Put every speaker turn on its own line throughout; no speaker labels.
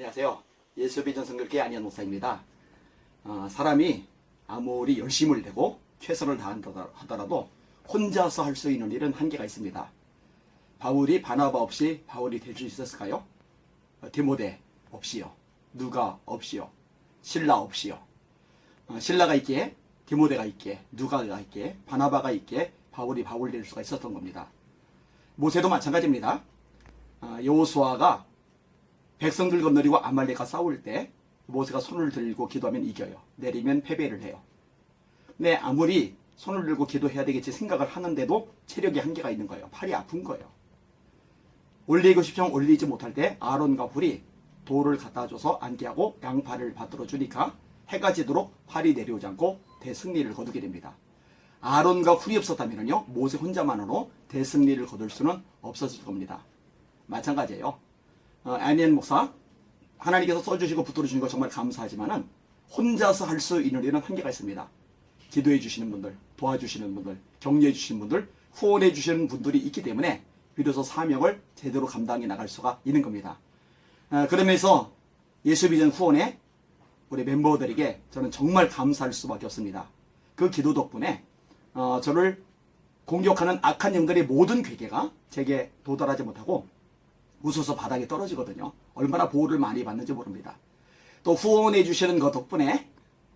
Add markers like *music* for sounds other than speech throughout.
안녕하세요. 예수비 전 성결교회 안현 목사입니다. 어, 사람이 아무리 열심을 내고 최선을 다한다 하더라도 혼자서 할 수 있는 일은 한계가 있습니다. 바울이 바나바 없이 바울이 될 수 있었을까요? 어, 디모데 없이요. 누가 없이요. 신라 없이요. 어, 신라가 있기에 디모데가 있기에 누가가 있기에 바나바가 있기에 바울이 바울 될 수가 있었던 겁니다. 모세도 마찬가지입니다. 어, 여호수아가 백성들 건너리고 아말렉과 싸울 때 모세가 손을 들고 기도하면 이겨요. 내리면 패배를 해요. 네, 아무리 손을 들고 기도해야 되겠지 생각을 하는데도 체력이 한계가 있는 거예요. 팔이 아픈 거예요. 올리고 싶지만 올리지 못할 때 아론과 훌이 돌을 갖다 줘서 앉게 하고 양팔을 받들어 주니까 해가 지도록 팔이 내려오지 않고 대승리를 거두게 됩니다. 아론과 훌이 없었다면요 모세 혼자만으로 대승리를 거둘 수는 없었을 겁니다. 마찬가지예요. 어, 애니엔 목사 하나님께서 써주시고 붙들어 주신 거 정말 감사하지만은 혼자서 할 수 있는 일은 한계가 있습니다. 기도해 주시는 분들, 도와주시는 분들, 격려해 주시는 분들, 후원해 주시는 분들이 있기 때문에 비로소 사명을 제대로 감당해 나갈 수가 있는 겁니다. 어, 그러면서 예수비전 후원에 우리 멤버들에게 저는 정말 감사할 수밖에 없습니다. 그 기도 덕분에 어, 저를 공격하는 악한 영들의 모든 괴계가 제게 도달하지 못하고 웃어서 바닥에 떨어지거든요. 얼마나 보호를 많이 받는지 모릅니다. 또 후원해 주시는 것 덕분에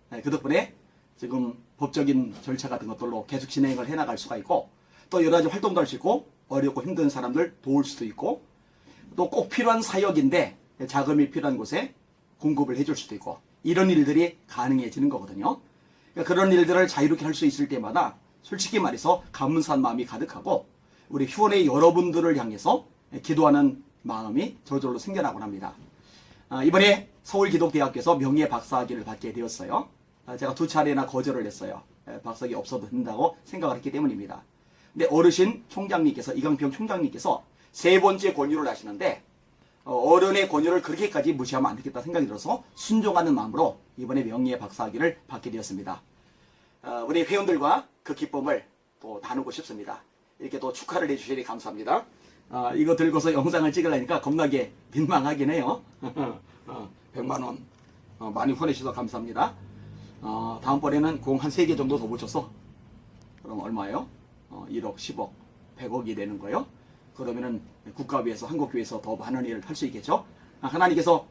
네, 그 덕분에 지금 법적인 절차 같은 것들로 계속 진행을 해 나갈 수가 있고 또 여러 가지 활동도 할 수 있고 어렵고 힘든 사람들 도울 수도 있고 또 꼭 필요한 사역인데 자금이 필요한 곳에 공급을 해줄 수도 있고 이런 일들이 가능해지는 거거든요. 그러니까 그런 일들을 자유롭게 할 수 있을 때마다 솔직히 말해서 감사한 마음이 가득하고 우리 휴원의 여러분들을 향해서 기도하는 마음이 저절로 생겨나곤 합니다. 아, 이번에 서울기독대학교에서 명예 박사학위를 받게 되었어요. 아, 제가 두 차례나 거절을 했어요. 에, 박사학위 없어도 된다고 생각을 했기 때문입니다. 근데 어르신 총장님께서 이강평 총장님께서 세 번째 권유를 하시는데 어, 른의 권유를 그렇게까지 무시하면 안 되겠다 생각이 들어서 순종하는 마음으로 이번에 명예 박사학위를 받게 되었습니다. 어, 우리 회원들과 그 기쁨을 또 나누고 싶습니다. 이렇게 또 축하를 해주시니 감사합니다. 아, 이거 들고서 영상을 찍으려니까 겁나게 민망하긴 해요. *laughs* 어, 100만원 어, 많이 후원해주셔서 감사합니다. 어, 다음번에는 공 한 3개 정도 더 붙여서 그럼 얼마예요? 어, 1억, 10억, 100억이 되는 거예요. 그러면은 국가위에서 한국교회에서 더 많은 일을 할 수 있겠죠. 아, 하나님께서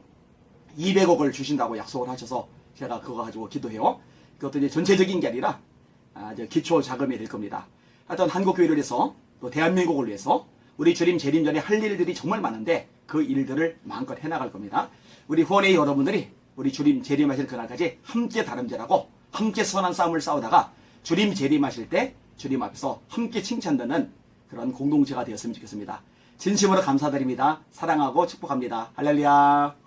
200억을 주신다고 약속을 하셔서 제가 그거 가지고 기도해요. 그것도 이제 전체적인 게 아니라 아, 저 기초 자금이 될 겁니다. 하여튼 한국교회를 위해서 또 대한민국을 위해서 우리 주님 재림 전에 할 일들이 정말 많은데 그 일들을 마음껏 해나갈 겁니다. 우리 후원의 여러분들이 우리 주님 재림하실 그날까지 함께 다름질하고 함께 선한 싸움을 싸우다가 주님 재림하실 때 주님 앞에서 함께 칭찬 듣는 그런 공동체가 되었으면 좋겠습니다. 진심으로 감사드립니다. 사랑하고 축복합니다. 할렐루야.